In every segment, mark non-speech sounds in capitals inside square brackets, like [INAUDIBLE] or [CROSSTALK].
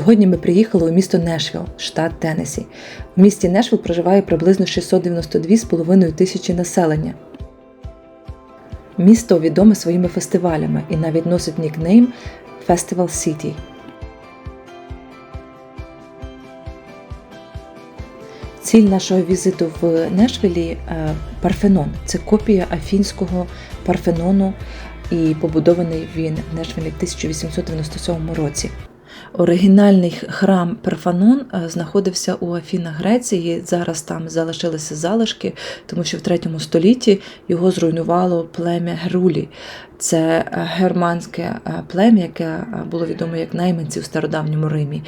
Сьогодні ми приїхали у місто Нешвіл, штат Теннессі. В місті Нешвіл проживає приблизно 692,5 тисячі населення. Місто відоме своїми фестивалями і навіть носить нікнейм Festival City. Ціль нашого візиту в Нешвілі е, Парфенон. Це копія афінського Парфенону, і побудований він в Нешвілі в 1897 році. Оригінальний храм Парфенон е, знаходився у Афінах Греції. Зараз там залишилися залишки, тому що в 3 столітті його зруйнувало плем'я Герулі. Це е, германське е, плем'я, яке було відомо як найманці в стародавньому Римі.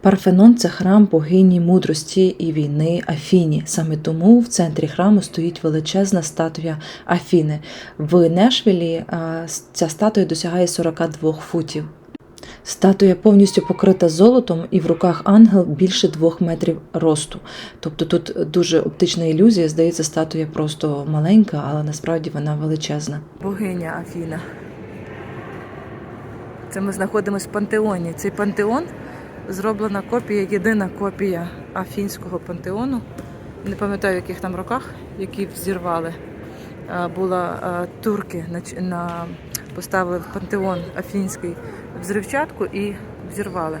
Парфенон це храм богині мудрості і війни Афіні. Саме тому в центрі храму стоїть величезна статуя Афіни. В Нешвілі ця статуя досягає 42 футів. Статуя повністю покрита золотом і в руках ангел більше двох метрів росту. Тобто тут дуже оптична ілюзія, здається, статуя просто маленька, але насправді вона величезна. Богиня Афіна. Це ми знаходимося в пантеоні. Цей пантеон зроблена копія, єдина копія афінського пантеону. Не пам'ятаю, в яких там роках, які взірвали. Була турки на поставили в пантеон афінський взривчатку і взірвали.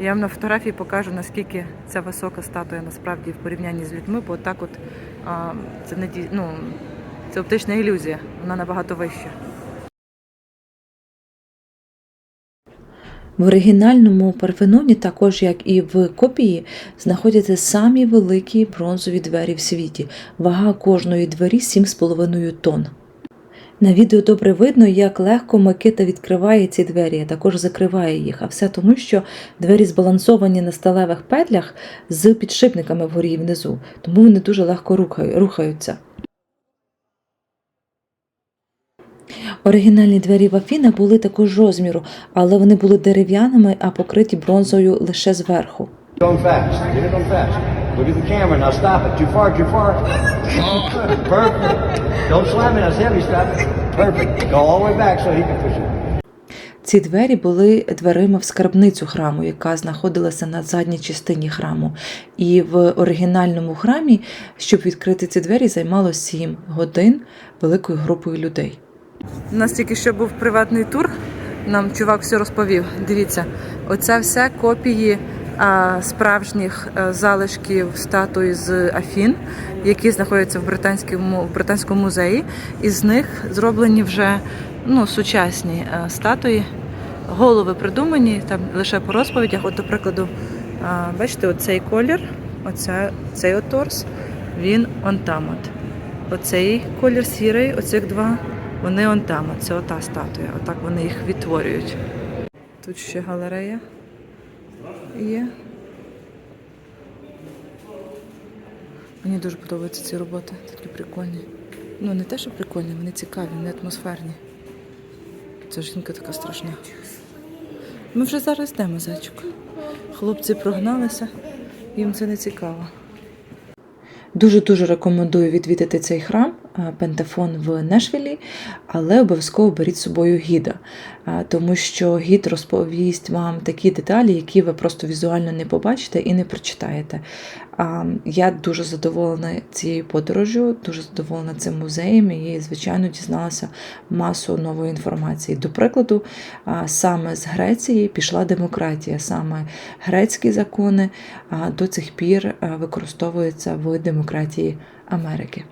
Я вам на фотографії покажу, наскільки ця висока статуя насправді в порівнянні з людьми, бо так от а, це не ну, це оптична ілюзія, вона набагато вища. В оригінальному Парфеноні, також як і в копії, знаходяться самі великі бронзові двері в світі. Вага кожної двері 7,5 тонн. На відео добре видно, як легко Микита відкриває ці двері, а також закриває їх. А все тому, що двері збалансовані на сталевих петлях з підшипниками вгорі і внизу, тому вони дуже легко рухаються. Оригінальні двері в Афінах були також розміру, але вони були дерев'яними, а покриті бронзою лише зверху. Going fast. Get it on fast. Look at the camera. Now stop it. Too far, too far. [LAUGHS] Perfect. Don't slam it. That's heavy stuff. Perfect. Go all the way back so he can push it. Ці двері були дверима в скарбницю храму, яка знаходилася на задній частині храму. І в оригінальному храмі, щоб відкрити ці двері, займало 7 годин великою групою людей. У нас тільки що був приватний тур. Нам чувак все розповів. Дивіться, оце все копії справжніх залишків статуї з Афін, які знаходяться в британському, в британському музеї. Із них зроблені вже ну, сучасні статуї. Голови придумані там лише по розповідях. От, до прикладу, бачите, оцей колір, оця, цей торс, він он там от. Оцей колір сірий, оцих два, вони он там, це ота статуя. Отак вони їх відтворюють. Тут ще галерея є. Мені дуже подобаються ці роботи, такі прикольні. Ну, не те, що прикольні, вони цікаві, вони атмосферні. Ця жінка така страшна. Ми вже зараз йдемо, зайчик. Хлопці прогналися, їм це не цікаво. Дуже дуже рекомендую відвідати цей храм Пентафон в Нешвілі, але обов'язково беріть з собою гіда, тому що гід розповість вам такі деталі, які ви просто візуально не побачите і не прочитаєте. Я дуже задоволена цією подорожю, дуже задоволена цим музеєм і, звичайно, дізналася масу нової інформації. До прикладу, саме з Греції пішла демократія, саме грецькі закони до цих пір використовуються в демократії Америки.